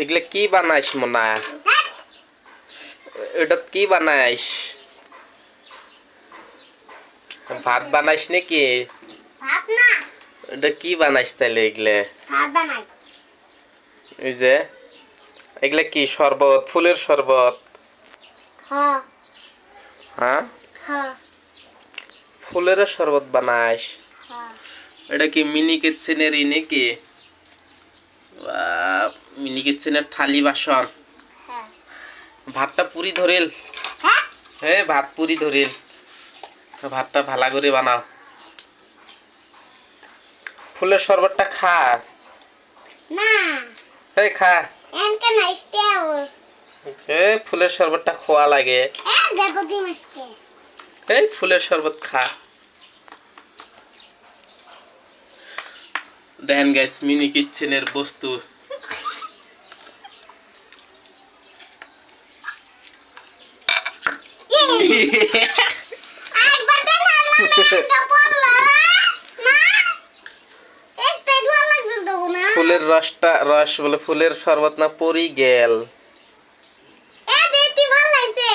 এগুলা কি বানাইস মোনা এটা কি বানাইস? ভাত বানাইস নাকি? এটা কি বানাইস তাহলে এগুলা? এই যে এগুলা কি শরবত? ফুলের শরবত? হ্যাঁ? ফুলের শরবত বানাইস? এটা কি মিনি কিচেনের ই নাকি? মিনি কিচেনের থালি বাসন। হ্যাঁ। ভাতটা পুরি ধরিল। হ্যাঁ? হে ভাত পুরি ধরিল। ভাতটা ভালা করে বানাও। ফুলের শরবতটা খা। না। হে খা। এনকে না স্টেও এ ফুলের শরবতটা খোয়া লাগে। এ দেবো দি মাসকে এই ফুলের শরবত খা। দেখেন গাইস মিনি কিচেনের বস্তু। ফুলের রসটা রস বলে ফুলের শরবত না পরি গেল এ লাগছে।